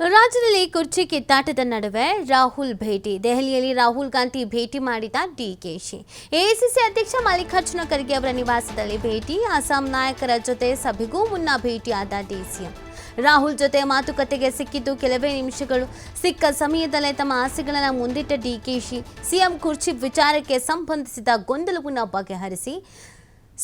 ರಾಜ್ಯದಲ್ಲಿ ಕುರ್ಚಿ ಕಿತ್ತಾಟದ ನಡುವೆ ರಾಹುಲ್ ಭೇಟಿ. ದೆಹಲಿಯಲ್ಲಿ ರಾಹುಲ್ ಗಾಂಧಿ ಭೇಟಿ ಮಾಡಿದ ಡಿಕೆಶಿ ಎಐಸಿಸಿ ಅಧ್ಯಕ್ಷ ಮಲ್ಲಿಕಾರ್ಜುನ ಖರ್ಗೆ ಅವರ ನಿವಾಸದಲ್ಲಿ ಭೇಟಿ. ಅಸ್ಸಾಂ ನಾಯಕರ ಜೊತೆ ಸಭೆಗೂ ಮುನ್ನ ಭೇಟಿಯಾದ ಡಿಸಿಎಂ ರಾಹುಲ್ ಜೊತೆ ಮಾತುಕತೆಗೆ ಸಿಕ್ಕಿದ್ದು ಕೆಲವೇ ನಿಮಿಷಗಳು. ಸಿಕ್ಕ ಸಮಯದಲ್ಲೇ ತಮ್ಮ ಆಸೆಗಳನ್ನು ಮುಂದಿಟ್ಟ ಡಿಕೆಶಿ ಸಿಎಂ ಕುರ್ಚಿ ವಿಚಾರಕ್ಕೆ ಸಂಬಂಧಿಸಿದ ಗೊಂದಲವನ್ನು ಬಗೆಹರಿಸಿ.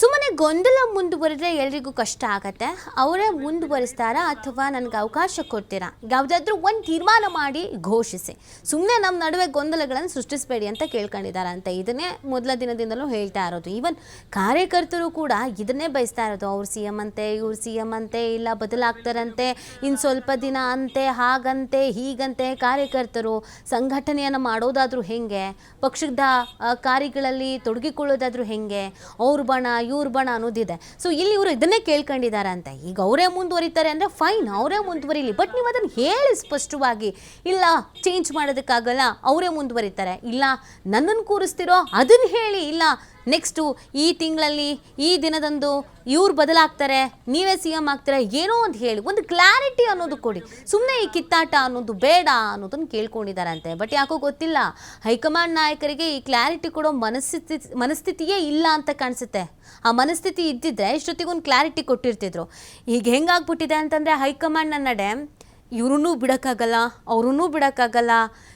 ಸುಮ್ಮನೆ ಗೊಂದಲ ಮುಂದುವರೆದ್ರೆ ಎಲ್ರಿಗೂ ಕಷ್ಟ ಆಗತ್ತೆ. ಅವರೇ ಮುಂದುವರಿಸ್ತಾರಾ ಅಥವಾ ನನಗೆ ಅವಕಾಶ ಕೊಡ್ತೀರಾ? ಯಾವುದಾದ್ರೂ ಒಂದು ತೀರ್ಮಾನ ಮಾಡಿ ಘೋಷಿಸಿ. ಸುಮ್ಮನೆ ನಮ್ಮ ನಡುವೆ ಗೊಂದಲಗಳನ್ನು ಸೃಷ್ಟಿಸಬೇಡಿ ಅಂತ ಕೇಳ್ಕೊಂಡಿದ್ದಾರೆ ಅಂತ ಇದನ್ನೇ ಮೊದಲ ದಿನದಿಂದಲೂ ಹೇಳ್ತಾ ಇರೋದು. ಈವನ್ ಕಾರ್ಯಕರ್ತರು ಕೂಡ ಇದನ್ನೇ ಬಯಸ್ತಾ ಇರೋದು. ಅವ್ರು ಸಿ ಎಂ ಅಂತೆ, ಇವ್ರು ಸಿ ಎಂ ಅಂತೆ, ಇಲ್ಲ ಬದಲಾಗ್ತಾರಂತೆ ಇನ್ನು ಸ್ವಲ್ಪ ದಿನ ಅಂತೆ, ಹಾಗಂತೆ, ಹೀಗಂತೆ ಕಾರ್ಯಕರ್ತರು ಸಂಘಟನೆಯನ್ನು ಮಾಡೋದಾದ್ರೂ ಹೆಂಗೆ? ಪಕ್ಷದ ಕಾರ್ಯಗಳಲ್ಲಿ ತೊಡಗಿಕೊಳ್ಳೋದಾದ್ರೂ ಹೆಂಗೆ? ಅವ್ರ ಬಣ ಇವ್ರ ಬಣ ಅನ್ನೋದಿದೆ. ಸೊ ಇಲ್ಲಿ ಇವರು ಇದನ್ನೇ ಕೇಳ್ಕೊಂಡಿದ್ದಾರೆ ಅಂತ. ಈಗ ಅವರೇ ಮುಂದುವರಿತಾರೆ ಅಂದರೆ ಫೈನ್ ಅವರೇ ಮುಂದುವರಿಲಿ. ಬಟ್ ನೀವು ಅದನ್ನು ಹೇಳಿ ಸ್ಪಷ್ಟವಾಗಿ, ಇಲ್ಲ ಚೇಂಜ್ ಮಾಡೋದಕ್ಕಾಗಲ್ಲ, ಅವರೇ ಮುಂದುವರಿತಾರೆ. ಇಲ್ಲ, ನನ್ನನ್ನು ಕೂರಿಸ್ತಿರೋ ಅದನ್ನು ಹೇಳಿ, ಇಲ್ಲ ನೆಕ್ಸ್ಟು ಈ ತಿಂಗಳಲ್ಲಿ, ಈ ದಿನದಂದು ಇವ್ರು ಬದಲಾಗ್ತಾರೆ, ನೀವೇ ಸಿ ಎಂ ಆಗ್ತಾರೆ ಏನೋ ಒಂದು ಹೇಳಿ, ಒಂದು ಕ್ಲಾರಿಟಿ ಅನ್ನೋದು ಕೊಡಿ. ಸುಮ್ಮನೆ ಈ ಕಿತ್ತಾಟ ಅನ್ನೋದು ಬೇಡ ಅನ್ನೋದನ್ನು ಕೇಳ್ಕೊಂಡಿದ್ದಾರಂತೆ ಬಟ್ ಯಾಕೋ ಗೊತ್ತಿಲ್ಲ, ಹೈಕಮಾಂಡ್ ನಾಯಕರಿಗೆ ಈ ಕ್ಲಾರಿಟಿ ಕೊಡೋ ಮನಸ್ಥಿತಿ, ಮನಸ್ಥಿತಿಯೇ ಇಲ್ಲ ಅಂತ ಕಾಣಿಸುತ್ತೆ. ಆ ಮನಸ್ಥಿತಿ ಇದ್ದಿದ್ರೆ ಇಷ್ಟೊತ್ತಿಗೊಂದು ಕ್ಲಾರಿಟಿ ಕೊಟ್ಟಿರ್ತಿದ್ರು. ಈಗ ಹೆಂಗಾಗ್ಬಿಟ್ಟಿದೆ ಅಂತಂದರೆ ಹೈಕಮಾಂಡ್ನ ನಡೆ ಇವ್ರನ್ನೂ ಬಿಡೋಕ್ಕಾಗಲ್ಲ ಅವ್ರೂ ಬಿಡೋಕ್ಕಾಗಲ್ಲ.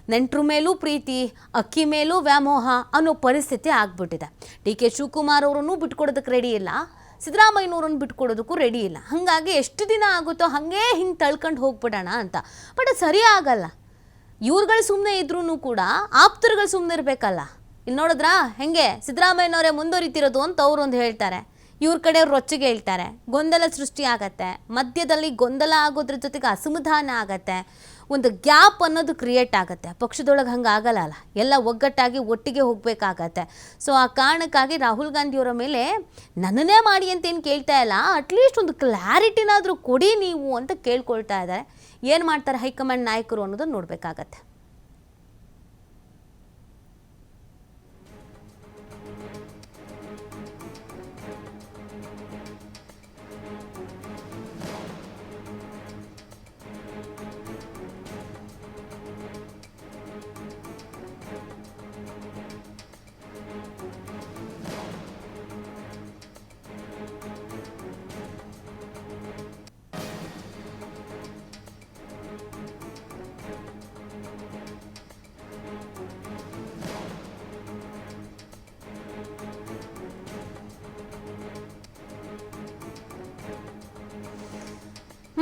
ನೆಂಟ್ರ ಮೇಲೂ ಪ್ರೀತಿ, ಅಕ್ಕಿ ಮೇಲೂ ವ್ಯಾಮೋಹ ಅನ್ನೋ ಪರಿಸ್ಥಿತಿ ಆಗ್ಬಿಟ್ಟಿದೆ. ಡಿ ಕೆ ಶಿವಕುಮಾರ್ ಅವರನ್ನು ಬಿಟ್ಕೊಡೋದಕ್ಕೆ ರೆಡಿ ಇಲ್ಲ. ಸಿದ್ದರಾಮಯ್ಯನವ್ರನ್ನ ಬಿಟ್ಕೊಡೋದಕ್ಕೂ ರೆಡಿ ಇಲ್ಲ. ಹಾಗಾಗಿ ಎಷ್ಟು ದಿನ ಆಗುತ್ತೋ ಹಾಗೇ ಹಿಂಗೆ ತಳ್ಕೊಂಡು ಹೋಗ್ಬಿಡೋಣ ಅಂತ. ಬಟ್ ಅದು ಸರಿ ಆಗಲ್ಲ. ಇವ್ರುಗಳು ಸುಮ್ಮನೆ ಇದ್ರೂ ಕೂಡ ಆಪ್ತರುಗಳು ಸುಮ್ಮನೆ ಇರಬೇಕಲ್ಲ. ಇಲ್ಲಿ ನೋಡಿದ್ರಾ? ಹೆಂಗೆ? ಸಿದ್ದರಾಮಯ್ಯನವರೇ ಮುಂದುವರಿತಿರೋದು ಅಂತ ಅವ್ರೊಂದು ಹೇಳ್ತಾರೆ. ಇವ್ರ ಕಡೆ ರೊಚ್ಚಿಗೆ ಹೇಳ್ತಾರೆ, ಗೊಂದಲ ಸೃಷ್ಟಿ ಆಗತ್ತೆ ಮಧ್ಯದಲ್ಲಿ ಗೊಂದಲ ಆಗೋದ್ರ ಜೊತೆಗೆ ಅಸಮಾಧಾನ ಆಗತ್ತೆ, ಒಂದು ಗ್ಯಾಪ್ ಅನ್ನೋದು ಕ್ರಿಯೇಟ್ ಆಗುತ್ತೆ. ಪಕ್ಷದೊಳಗೆ ಹಂಗೆ ಆಗಲ್ಲ ಅಲ್ಲ ಎಲ್ಲ ಒಗ್ಗಟ್ಟಾಗಿ ಒಟ್ಟಿಗೆ ಹೋಗಬೇಕಾಗತ್ತೆ. ಸೊ ಆ ಕಾರಣಕ್ಕಾಗಿ ರಾಹುಲ್ ಗಾಂಧಿಯವರ ಮೇಲೆ ನನ್ನನ್ನೇ ಮಾಡಿ ಅಂತ ಏನು ಕೇಳ್ತಾ ಇಲ್ಲ ಅಟ್ಲೀಸ್ಟ್ ಒಂದು ಕ್ಲಾರಿಟಿನಾದರೂ ಕೊಡಿ ನೀವು ಅಂತ ಕೇಳ್ಕೊಳ್ತಾ ಇದ್ದಾರೆ ಏನು ಮಾಡ್ತಾರೆ ಹೈಕಮಾಂಡ್ ನಾಯಕರು ಅನ್ನೋದನ್ನು ನೋಡಬೇಕಾಗತ್ತೆ.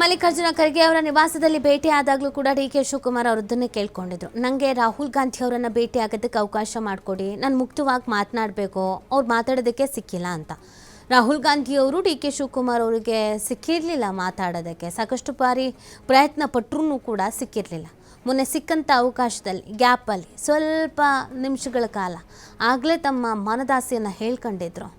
ಮಲ್ಲಿಕಾರ್ಜುನ ಖರ್ಗೆ ಅವರ ನಿವಾಸದಲ್ಲಿ ಭೇಟಿ ಆದಾಗಲೂ ಕೂಡ ಡಿ ಕೆ ಶಿವಕುಮಾರ್ ಅವರದ್ದನ್ನೇ ಕೇಳ್ಕೊಂಡಿದ್ರು. ನನಗೆ ರಾಹುಲ್ ಗಾಂಧಿ ಅವರನ್ನು ಭೇಟಿ ಆಗೋದಕ್ಕೆ ಅವಕಾಶ ಮಾಡಿಕೊಡಿ, ನಾನು ಮುಕ್ತವಾಗಿ ಮಾತನಾಡಬೇಕು, ಅವ್ರು ಮಾತಾಡೋದಕ್ಕೆ ಸಿಕ್ಕಿಲ್ಲ ಅಂತ. ರಾಹುಲ್ ಗಾಂಧಿ ಅವರು ಡಿ ಕೆ ಶಿವಕುಮಾರ್ ಅವರಿಗೆ ಸಿಕ್ಕಿರಲಿಲ್ಲ ಮಾತಾಡೋದಕ್ಕೆ. ಸಾಕಷ್ಟು ಬಾರಿ ಪ್ರಯತ್ನ ಪಟ್ಟರೂ ಕೂಡ ಸಿಕ್ಕಿರಲಿಲ್ಲ. ಮೊನ್ನೆ ಸಿಕ್ಕಂಥ ಅವಕಾಶದಲ್ಲಿ, ಗ್ಯಾಪಲ್ಲಿ ಸ್ವಲ್ಪ ನಿಮಿಷಗಳ ಕಾಲ ಆಗಲೇ ತಮ್ಮ ಮನದಾಸೆಯನ್ನು ಹೇಳ್ಕೊಂಡಿದ್ರು.